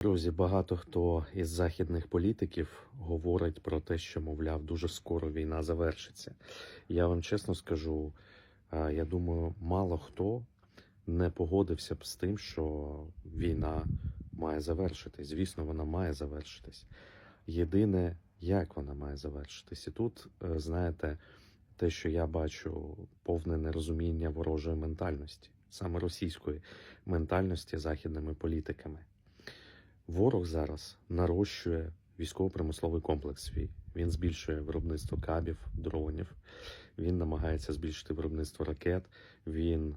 Друзі, багато хто із західних політиків говорить про те, що, мовляв, дуже скоро війна завершиться. Я вам чесно скажу, е, я думаю, мало хто не погодився б з тим, що війна має завершитись. Звісно, вона має завершитись. Єдине, як вона має завершитись. І тут, е, знаєте, те, що я бачу, повне нерозуміння ворожої ментальності, саме російської ментальності західними політиками. Ворог зараз нарощує військово-промисловий комплекс свій. Він збільшує виробництво кабів, дронів. Він намагається збільшити виробництво ракет. Він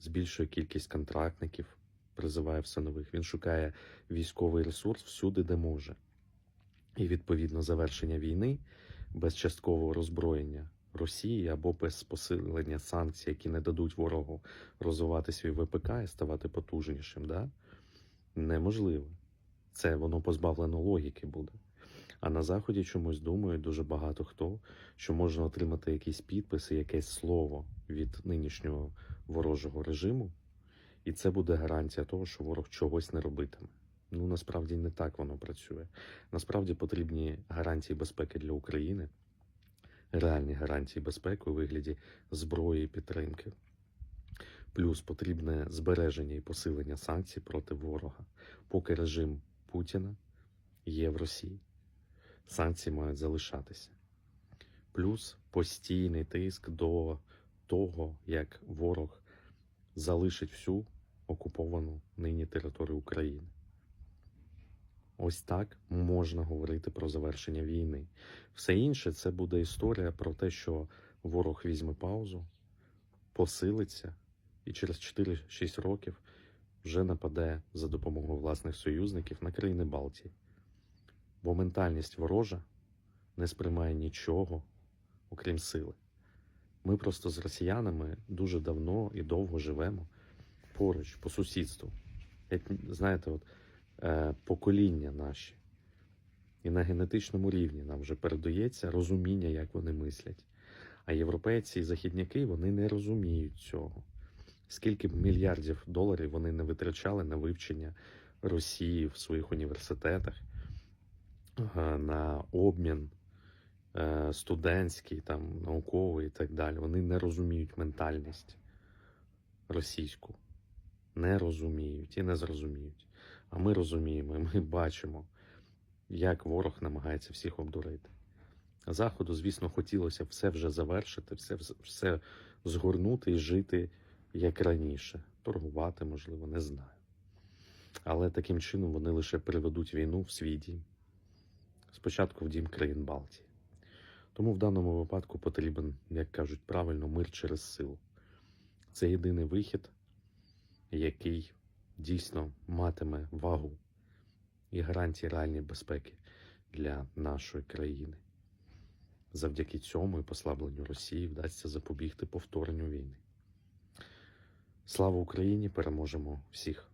збільшує кількість контрактників, призиває все нових. Він шукає військовий ресурс всюди, де може. І відповідно завершення війни без часткового роззброєння Росії або без посилення санкцій, які не дадуть ворогу розвивати свій ВПК і ставати потужнішим, да? неможливо. Це воно позбавлено логіки буде. А на заході чомусь думають дуже багато хто, що можна отримати якісь підписи, якесь слово від нинішнього ворожого режиму, і це буде гарантія того, що ворог чогось не робитиме. Ну насправді не так воно працює. Насправді потрібні гарантії безпеки для України, реальні гарантії безпеки у вигляді зброї і підтримки. Плюс потрібне збереження і посилення санкцій проти ворога, поки режим Путіна є в Росії. Санкції мають залишатися. Плюс постійний тиск до того, як ворог залишить всю окуповану нині територію України. Ось так можна говорити про завершення війни. Все інше це буде історія про те, що ворог візьме паузу, посилиться і через 4-6 років вже нападе за допомогою власних союзників на країни Балтії. Бо ментальність ворожа не сприймає нічого, окрім сили. Ми просто з росіянами дуже давно і довго живемо поруч, по сусідству. Знаєте, от, е, покоління наші. І на генетичному рівні нам вже передається розуміння, як вони мислять. А європейці і західняки вони не розуміють цього. Скільки мільярдів доларів вони не витрачали на вивчення Росії в своїх університетах, е, на обмін е, студентський, там, науковий і так далі. Вони не розуміють ментальність російську. Не розуміють і не зрозуміють. А ми розуміємо, ми бачимо, як ворог намагається всіх обдурити. Заходу, звісно, хотілося все вже завершити, все, все згорнути і жити як раніше. Торгувати, можливо, не знаю. Але таким чином вони лише приведуть війну в свій дім. Спочатку в дім країн Балтії. Тому в даному випадку потрібен, як кажуть правильно, мир через силу. Це єдиний вихід, який дійсно матиме вагу і гарантії реальної безпеки для нашої країни. Завдяки цьому і послабленню Росії вдасться запобігти повторенню війни. Слава Україні! Переможемо всіх!